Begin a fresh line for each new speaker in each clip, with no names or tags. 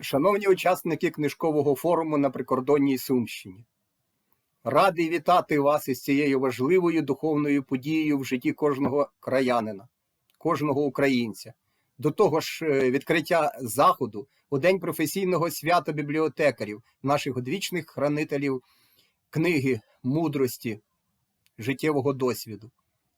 Шановні учасники книжкового форуму на прикордонній Сумщині, радий вітати вас із цією важливою духовною подією в житті кожного краянина, кожного українця. До того ж, е, відкриття заходу у день професійного свята бібліотекарів, наших одвічних хранителів книги, мудрості, життєвого досвіду.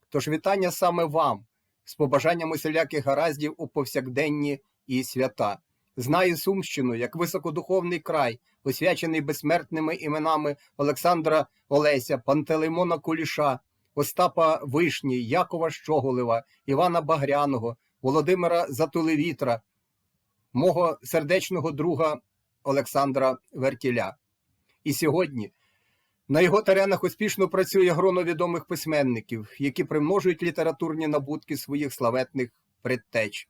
Тож вітання саме вам з побажанням усіляких гараздів у повсякденні і свята. Знаю Сумщину як високодуховний край, освячений безсмертними іменами Олександра Олеся, Пантелеймона Куліша, Остапа Вишні, Якова Щоголева, Івана Багряного, Володимира Затулевітра, мого сердечного друга Олександра Вертіля. І сьогодні на його теренах успішно працює гроно відомих письменників, які примножують літературні набутки своїх славетних предтеч.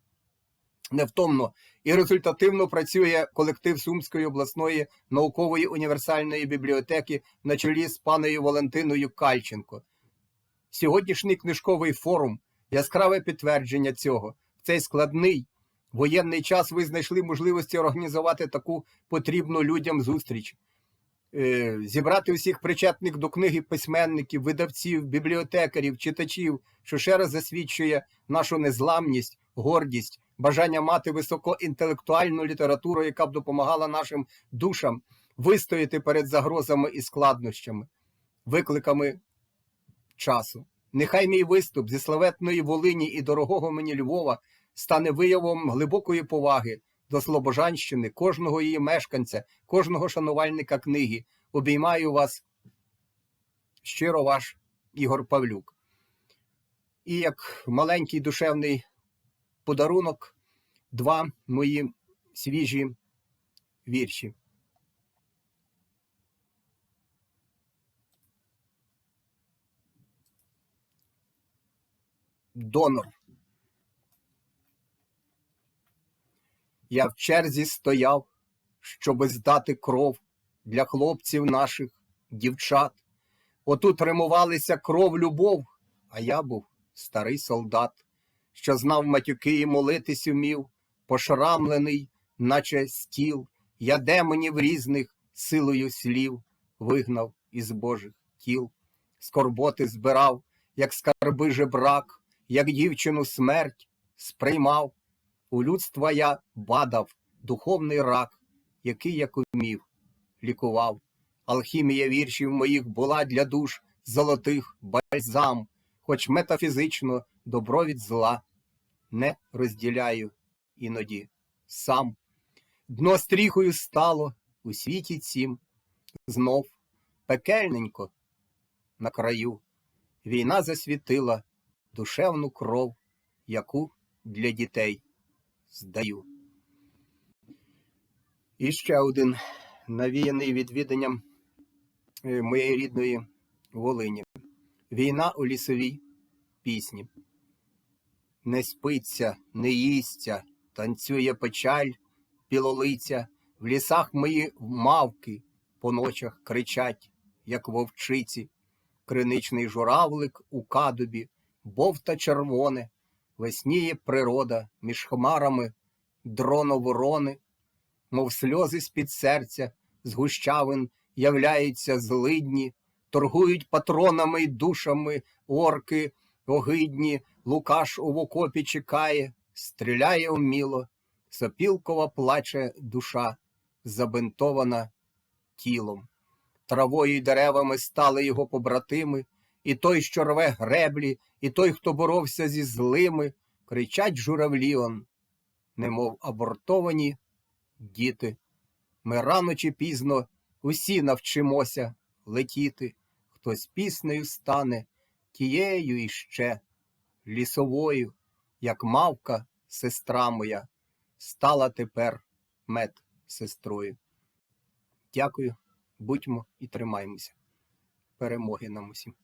Невтомно і результативно працює колектив Сумської обласної наукової універсальної бібліотеки на чолі з паною Валентиною Кальченко. Сьогоднішній книжковий форум яскраве підтвердження цього. В цей складний воєнний час ви знайшли можливості організувати таку потрібну людям зустріч, Е, зібрати усіх причетних до книги письменників, видавців, бібліотекарів, читачів, що ще раз засвідчує нашу незламність, гордість, бажання мати високоінтелектуальну літературу, яка б допомагала нашим душам вистояти перед загрозами і складнощами, викликами часу. Нехай мій виступ зі славетної Волині і дорогого мені Львова стане виявом глибокої поваги до Слобожанщини, кожного її мешканця, кожного шанувальника книги. Обіймаю вас щиро ваш Ігор Павлюк. І як маленький душевний подарунок, два мої свіжі вірші. Донор. Я в черзі стояв, щоби здати кров для хлопців наших дівчат. Отут римувалися кров, любов, а я був старий солдат, що знав матюки і молитись умів, пошрамлений, наче стіл, я демонів різних силою слів вигнав із божих тіл, скорботи збирав, як скарби жебрак, як дівчину смерть сприймав. У людства я бадав духовний рак, який як умів, лікував. Алхімія віршів моїх була для душ золотих бальзам, хоч метафізично добро від зла не розділяю іноді сам. Дно стріхою стало у світі цім, знов пекельненько на краю. Війна засвітила душевну кров, яку для дітей здаю. І ще один навіяний відвіданням е, моєї рідної Волині. Війна у лісовій пісні. Не спиться, не їсться, танцює печаль, пілолиця, в лісах мої мавки по ночах кричать, як вовчиці, криничний журавлик у кадубі, бовта червоне, Весніє природа між хмарами дроно-ворони, мов сльози з-під серця, з гущавин являються злидні, торгують патронами й душами орки огидні, Лукаш у окопі чекає, стріляє вміло, сопілкова плаче душа, забинтована тілом. Травою й деревами стали його побратими, і той, що рве греблі, і той, хто боровся зі злими, кричать журавлі он, немов абортовані діти. Ми рано чи пізно усі навчимося летіти, хтось піснею стане тією іще лісовою, як мавка, сестра моя, стала тепер мед сестрою. Дякую, будьмо і тримаймося. Перемоги нам усім.